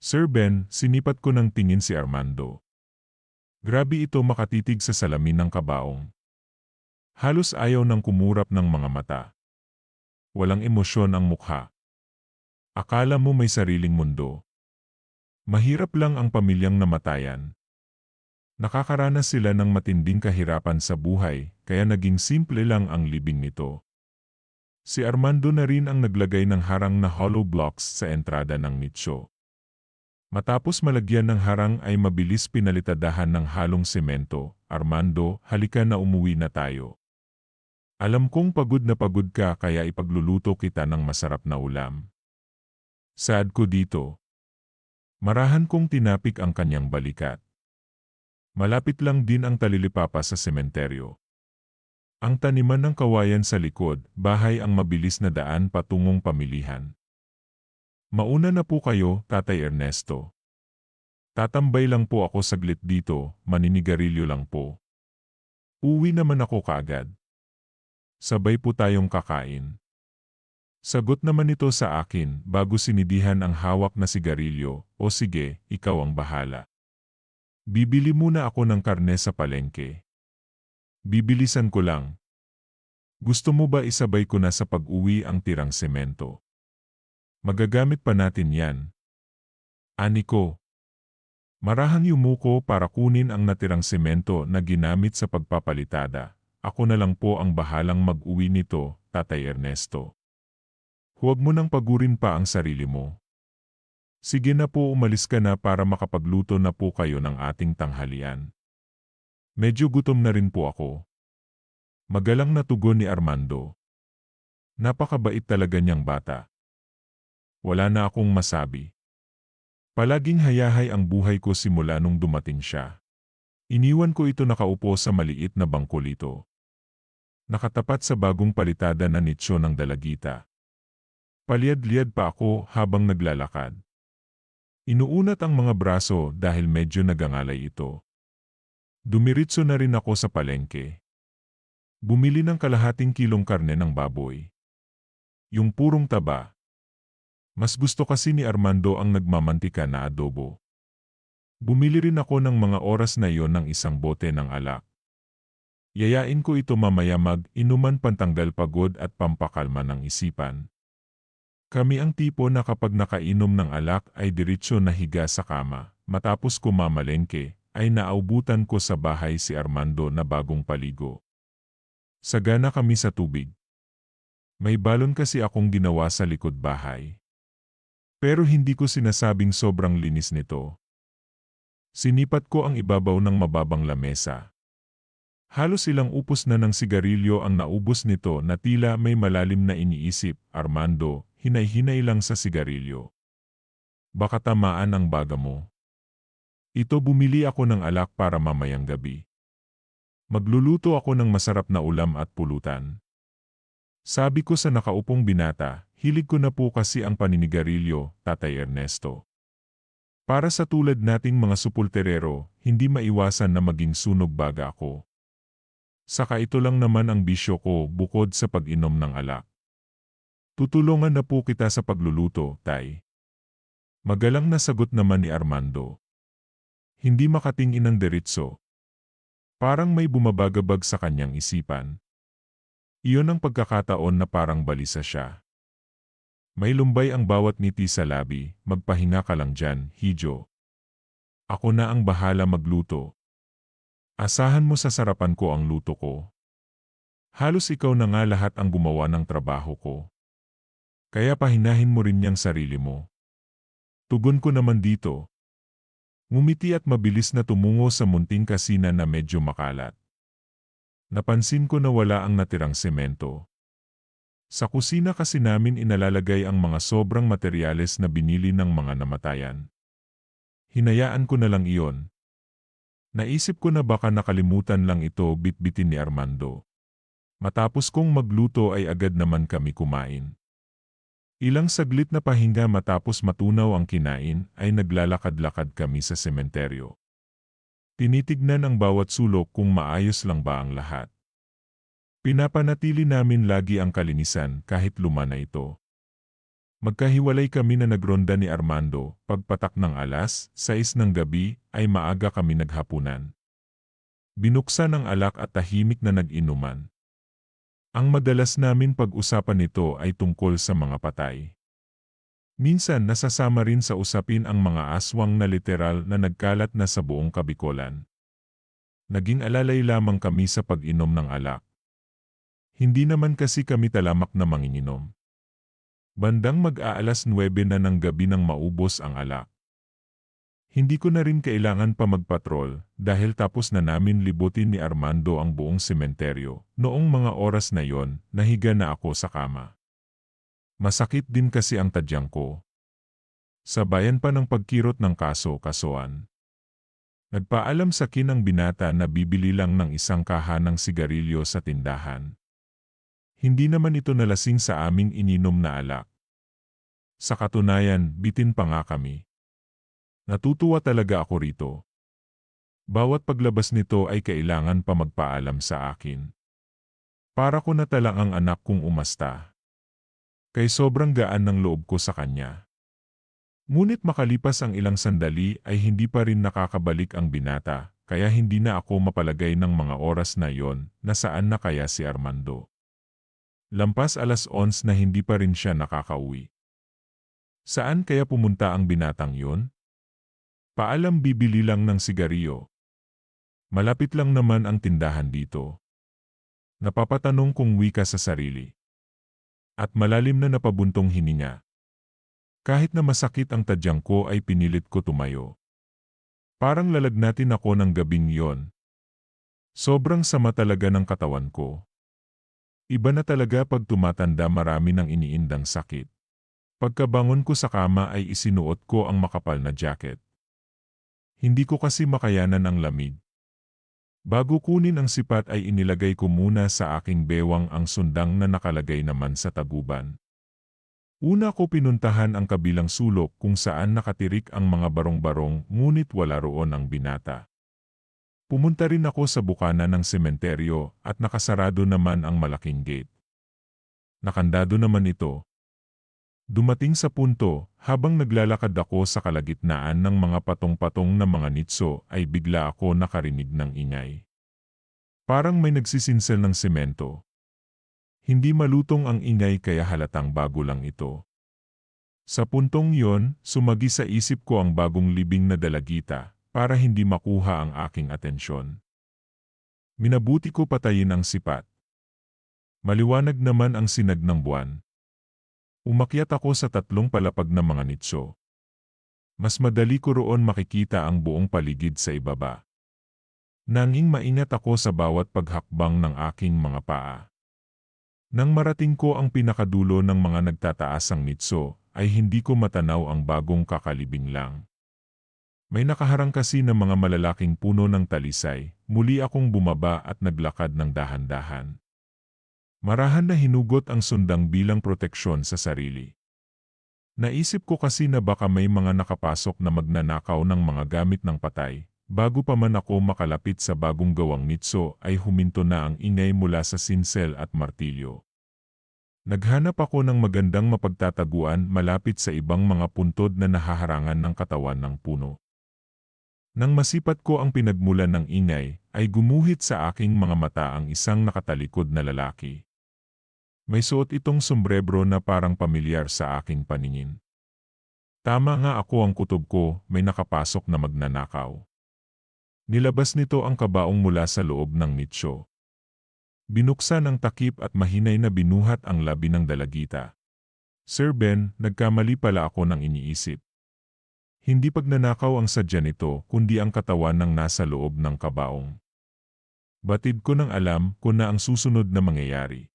Sir Ben, sinipat ko ng tingin si Armando. Grabe ito makatitig sa salamin ng kabaong. Halos ayaw ng kumurap ng mga mata. Walang emosyon ang mukha. Akala mo may sariling mundo. Mahirap lang ang pamilyang namatayan. Nakakaranas sila ng matinding kahirapan sa buhay, kaya naging simple lang ang libing nito. Si Armando na rin ang naglagay ng harang na hollow blocks sa entrada ng nicho. Matapos malagyan ng harang ay mabilis pinalitadahan ng halong semento, Armando, halika na umuwi na tayo. Alam kong pagod na pagod ka kaya ipagluluto kita ng masarap na ulam. Sad ko dito. Marahan kong tinapik ang kanyang balikat. Malapit lang din ang talilipapa sa sementeryo. Ang taniman ng kawayan sa likod, bahay ang mabilis na daan patungong pamilihan. Mauna na po kayo, Tatay Ernesto. Tatambay lang po ako saglit dito, maninigarilyo lang po. Uwi naman ako kaagad. Sabay po tayong kakain. Sagot naman ito sa akin bago sinidihan ang hawak na sigarilyo, o sige, ikaw ang bahala. Bibili muna ako ng karne sa palengke. Bibilisan ko lang. Gusto mo ba isabay ko na sa pag-uwi ang tirang semento? Magagamit pa natin yan. Ani ko. Marahang yumuko para kunin ang natirang semento na ginamit sa pagpapalitada. Ako na lang po ang bahalang mag-uwi nito, Tatay Ernesto. Huwag mo nang pagurin pa ang sarili mo. Sige na po umalis ka na para makapagluto na po kayo ng ating tanghalian. Medyo gutom na rin po ako. Magalang na tugon ni Armando. Napakabait talaga niyang bata. Wala na akong masabi. Palaging hayahay ang buhay ko simula nung dumating siya. Iniwan ko ito nakaupo sa maliit na bangko lito. Nakatapat sa bagong palitada na nitsyo ng dalagita. Paliad-liad pa ako habang naglalakad. Inuunat ang mga braso dahil medyo nagangalay ito. Dumiritso na rin ako sa palengke. Bumili ng kalahating kilong karne ng baboy. Yung purong taba, mas gusto kasi ni Armando ang nagmamantika na adobo. Bumili rin ako ng mga oras na iyon ng isang bote ng alak. Yayain ko ito mamaya mag-inuman pantanggal pagod at pampakalma ng isipan. Kami ang tipo na kapag nakainom ng alak ay diretsyo na higa sa kama, matapos kumamalengke, ay naaubutan ko sa bahay si Armando na bagong paligo. Sagana kami sa tubig. May balon kasi akong ginawa sa likod bahay. Pero hindi ko sinasabing sobrang linis nito. Sinipat ko ang ibabaw ng mababang lamesa. Halos ilang upos na ng sigarilyo ang naubos nito na tila may malalim na iniisip, Armando, hinay-hinay lang sa sigarilyo. Baka tamaan ang baga mo. Ito bumili ako ng alak para mamayang gabi. Magluluto ako ng masarap na ulam at pulutan. Sabi ko sa nakaupong binata, Hilig ko na po kasi ang paninigarilyo, Tatay Ernesto. Para sa tulad nating mga supulterero, hindi maiwasan na maging sunog baga ako. Saka ito lang naman ang bisyo ko bukod sa pag-inom ng alak. Tutulungan na po kita sa pagluluto, Tay. Magalang na sagot naman ni Armando. Hindi makatingin ng deritso. Parang may bumabagabag sa kanyang isipan. Iyon ang pagkakataon na parang balisa siya. May lumbay ang bawat ngiti sa labi, magpahinga ka lang dyan, Hijo. Ako na ang bahala magluto. Asahan mo sa sarapan ko ang luto ko. Halos ikaw na nga lahat ang gumawa ng trabaho ko. Kaya pahinahin mo rin niyang sarili mo. Tugon ko naman dito. Ngumiti at mabilis na tumungo sa munting kasina na medyo makalat. Napansin ko na wala ang natirang semento. Sa kusina kasi namin inalalagay ang mga sobrang materyales na binili ng mga namatayan. Hinayaan ko na lang iyon. Naisip ko na baka nakalimutan lang ito bitbitin ni Armando. Matapos kong magluto ay agad naman kami kumain. Ilang saglit na pahinga matapos matunaw ang kinain ay naglalakad-lakad kami sa sementeryo. Tinitignan ang bawat sulok kung maayos lang ba ang lahat. Pinapanatili namin lagi ang kalinisan kahit luma na ito. Magkahiwalay kami na nagronda ni Armando, pagpatak ng alas, 6 ng gabi, ay maaga kami naghapunan. Binuksan ang alak at tahimik na nag-inuman. Ang madalas namin pag-usapan nito ay tungkol sa mga patay. Minsan nasasama rin sa usapin ang mga aswang na literal na nagkalat na sa buong kabikolan. Naging alalay lamang kami sa pag-inom ng alak. Hindi naman kasi kami talamak na manginginom. Bandang mag-aalas 9 na ng gabi nang maubos ang alak. Hindi ko na rin kailangan pa magpatrol dahil tapos na namin libutin ni Armando ang buong sementeryo. Noong mga oras na yon, nahiga na ako sa kama. Masakit din kasi ang tadyang ko. Sa bayan pa ng pagkirot ng kaso-kasuan. Nagpaalam sa kin ang binata na bibili lang ng isang kaha ng sigarilyo sa tindahan. Hindi naman ito nalasing sa aming ininom na alak. Sa katunayan, bitin pa nga kami. Natutuwa talaga ako rito. Bawat paglabas nito ay kailangan pa magpaalam sa akin. Para ko na talang ang anak kong umasta. Kay sobrang gaan ng loob ko sa kanya. Ngunit makalipas ang ilang sandali ay hindi pa rin nakakabalik ang binata, kaya hindi na ako mapalagay ng mga oras na yon na saan na kaya si Armando. Lampas alas 11 na hindi pa rin siya nakakauwi. Saan kaya pumunta ang binatang yun? Paalam bibili lang ng sigarilyo. Malapit lang naman ang tindahan dito. Napapatanong kung wika sa sarili. At malalim na napabuntong hininga. Kahit na masakit ang tadyang ko ay pinilit ko tumayo. Parang lalagnatin ako ng gabing yon. Sobrang sama talaga ng katawan ko. Iba na talaga pag tumatanda marami ng iniindang sakit. Pagkabangon ko sa kama ay isinuot ko ang makapal na jacket. Hindi ko kasi makayanan ang lamig. Bago kunin ang sipat ay inilagay ko muna sa aking bewang ang sundang na nakalagay naman sa taguban. Una ko pinuntahan ang kabilang sulok kung saan nakatirik ang mga barong-barong ngunit wala roon ang binata. Pumunta rin ako sa bukana ng sementeryo at nakasarado naman ang malaking gate. Nakandado naman ito, Dumating sa punto, habang naglalakad ako sa kalagitnaan ng mga patong-patong na mga nitso ay bigla ako nakarinig ng ingay. Parang may nagsisinsel ng semento. Hindi malutong ang ingay kaya halatang bago lang ito. Sa puntong yon, sumagi sa isip ko ang bagong libing na dalagita para hindi makuha ang aking atensyon. Minabuti ko patayin ang sipat. Maliwanag naman ang sinag ng buwan, Umakyat ako sa tatlong palapag na mga nitso. Mas madali ko roon makikita ang buong paligid sa ibaba. Nanging maingat ako sa bawat paghakbang ng aking mga paa. Nang marating ko ang pinakadulo ng mga nagtataasang nitso, ay hindi ko matanaw ang bagong kakalibing lang. May nakaharang kasi ng mga malalaking puno ng talisay, muli akong bumaba at naglakad ng dahan-dahan. Marahan na hinugot ang sundang bilang proteksyon sa sarili. Naisip ko kasi na baka may mga nakapasok na magnanakaw ng mga gamit ng patay. Bago pa man ako makalapit sa bagong gawang nitso ay huminto na ang ingay mula sa sinsel at martilyo. Naghanap ako ng magandang mapagtataguan malapit sa ibang mga puntod na nahaharangan ng katawan ng puno. Nang masipat ko ang pinagmulan ng ingay, ay gumuhit sa aking mga mata ang isang nakatalikod na lalaki. May suot itong sombrebro na parang pamilyar sa aking paningin. Tama nga ako ang kutob ko, may nakapasok na magnanakaw. Nilabas nito ang kabaong mula sa loob ng nicho. Binuksan ang takip at mahinay na binuhat ang labi ng dalagita. Sir Ben, nagkamali pala ako ng iniisip. Hindi pagnanakaw ang sadya nito, kundi ang katawan ng nasa loob ng kabaong. Batid ko ng alam ko na ang susunod na mangyayari.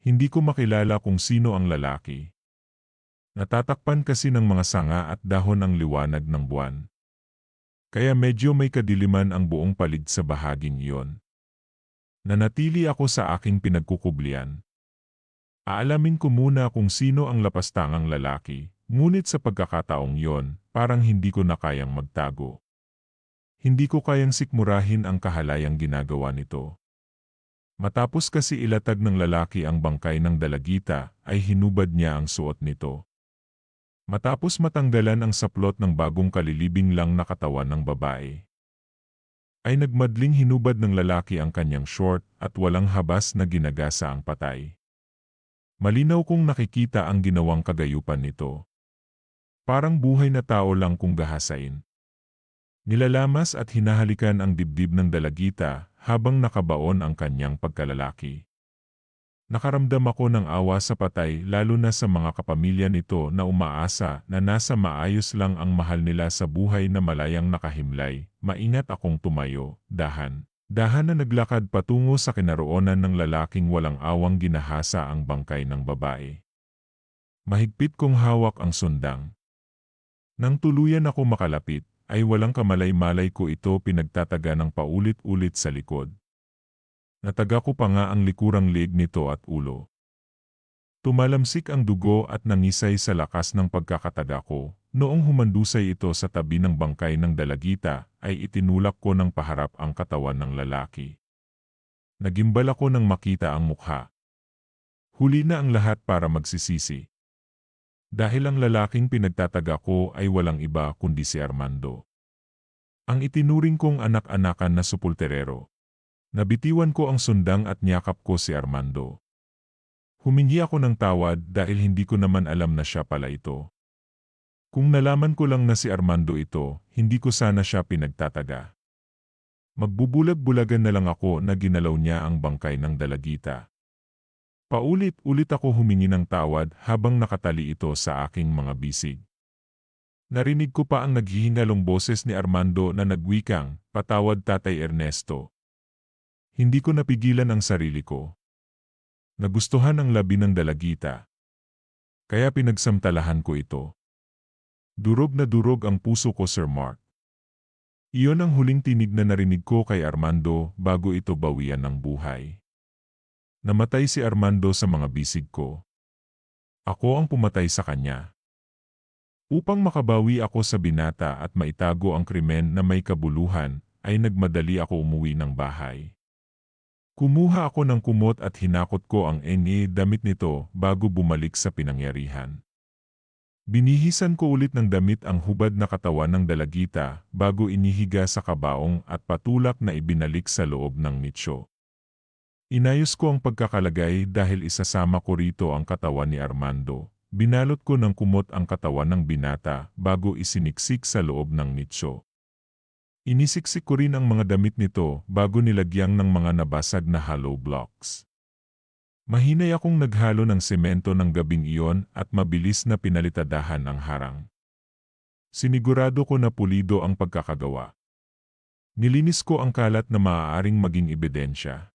Hindi ko makilala kung sino ang lalaki. Natatakpan kasi ng mga sanga at dahon ang liwanag ng buwan. Kaya medyo may kadiliman ang buong palig sa bahaging iyon. Nanatili ako sa aking pinagkukublian. Aalamin ko muna kung sino ang lapastangang lalaki, ngunit sa pagkakataong iyon, parang hindi ko na kayang magtago. Hindi ko kayang sikmurahin ang kahalayang ginagawa nito. Matapos kasi ilatag ng lalaki ang bangkay ng dalagita, ay hinubad niya ang suot nito. Matapos matanggalan ang saplot ng bagong kalilibing lang na katawan ng babae, ay nagmadling hinubad ng lalaki ang kanyang short at walang habas na ginagasa ang patay. Malinaw kong nakikita ang ginawang kagayupan nito. Parang buhay na tao lang kung gahasain. Nilalamas at hinahalikan ang dibdib ng dalagita habang nakabaon ang kanyang pagkalalaki. Nakaramdam ako ng awa sa patay lalo na sa mga kapamilya nito na umaasa na nasa maayos lang ang mahal nila sa buhay na malayang nakahimlay. Maingat akong tumayo, dahan. Dahan na naglakad patungo sa kinaroonan ng lalaking walang awang ginahasa ang bangkay ng babae. Mahigpit kong hawak ang sundang. Nang tuluyan ako makalapit, ay walang kamalay-malay ko ito pinagtataga ng paulit-ulit sa likod. Nataga ko pa nga ang likurang leg nito at ulo. Tumalamsik ang dugo at nangisay sa lakas ng pagkakataga ko. Noong humandusay ito sa tabi ng bangkay ng dalagita, ay itinulak ko ng paharap ang katawan ng lalaki. Nagimbal ako nang makita ang mukha. Huli na ang lahat para magsisisi. Dahil ang lalaking pinagtataga ko ay walang iba kundi si Armando. Ang itinuring kong anak-anakan na supulterero. Nabitiwan ko ang sundang at niyakap ko si Armando. Humingi ako ng tawad dahil hindi ko naman alam na siya pala ito. Kung nalaman ko lang na si Armando ito, hindi ko sana siya pinagtataga. Magbubulag-bulagan na lang ako na ginalaw niya ang bangkay ng dalagita. Paulit-ulit ako humingi ng tawad habang nakatali ito sa aking mga bisig. Narinig ko pa ang naghihingalong boses ni Armando na nagwikang, patawad Tatay Ernesto. Hindi ko napigilan ang sarili ko. Nagustuhan ang labi ng dalagita. Kaya pinagsamtalahan ko ito. Durog na durog ang puso ko Sir Mark. Iyon ang huling tinig na narinig ko kay Armando bago ito bawian ng buhay. Namatay si Armando sa mga bisig ko. Ako ang pumatay sa kanya. Upang makabawi ako sa binata at maitago ang krimen na may kabuluhan, ay nagmadali ako umuwi ng bahay. Kumuha ako ng kumot at hinakot ko ang NA damit nito bago bumalik sa pinangyarihan. Binihisan ko ulit ng damit ang hubad na katawan ng dalagita bago inihiga sa kabaong at patulak na ibinalik sa loob ng nicho. Inayos ko ang pagkakalagay dahil isasama ko rito ang katawan ni Armando. Binalot ko ng kumot ang katawan ng binata bago isiniksik sa loob ng nicho. Inisiksik ko rin ang mga damit nito bago nilagyang ng mga nabasag na hollow blocks. Mahinay akong naghalo ng semento ng gabing iyon at mabilis na pinalitadahan ang harang. Sinigurado ko na pulido ang pagkakagawa. Nilinis ko ang kalat na maaaring maging ebidensya.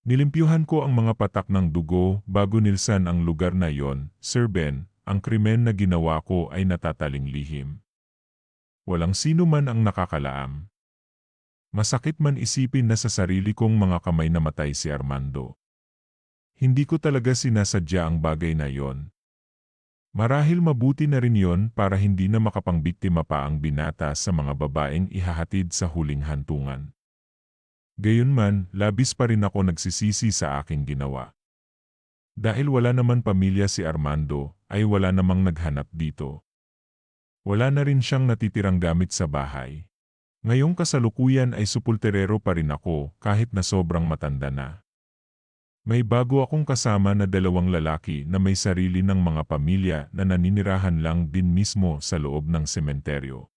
Nilimpyuhan ko ang mga patak ng dugo bago nilsan ang lugar na yon, Sir Ben, ang krimen na ginawa ko ay natataling lihim. Walang sino man ang nakakalaam. Masakit man isipin na sa sarili kong mga kamay namatay si Armando. Hindi ko talaga sinasadya ang bagay na yon. Marahil mabuti na rin yon para hindi na makapangbiktima pa ang binata sa mga babaeng ihahatid sa huling hantungan. Gayunman, labis pa rin ako nagsisisi sa aking ginawa. Dahil wala naman pamilya si Armando, ay wala namang naghanap dito. Wala na rin siyang natitirang gamit sa bahay. Ngayong kasalukuyan ay supulterero pa rin ako kahit na sobrang matanda na. May bago akong kasama na dalawang lalaki na may sarili ng mga pamilya na naninirahan lang din mismo sa loob ng sementeryo.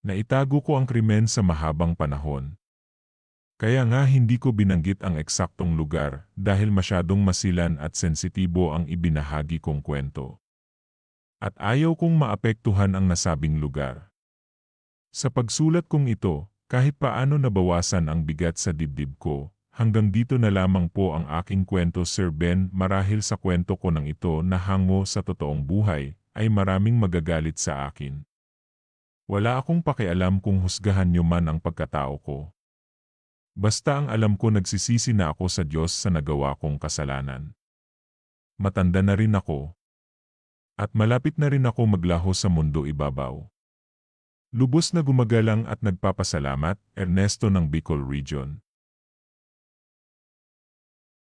Naitago ko ang krimen sa mahabang panahon, kaya nga hindi ko binanggit ang eksaktong lugar dahil masyadong masilan at sensitibo ang ibinahagi kong kwento. At ayaw kong maapektuhan ang nasabing lugar. Sa pagsulat kong ito, kahit paano nabawasan ang bigat sa dibdib ko, hanggang dito na lamang po ang aking kwento Sir Ben marahil sa kwento ko ng ito na hango sa totoong buhay, ay maraming magagalit sa akin. Wala akong pakialam kung husgahan niyo man ang pagkatao ko. Basta ang alam ko nagsisisi na ako sa Diyos sa nagawa kong kasalanan. Matanda na rin ako. At malapit na rin ako maglaho sa mundo ibabaw. Lubos na gumagalang at nagpapasalamat, Ernesto ng Bicol Region.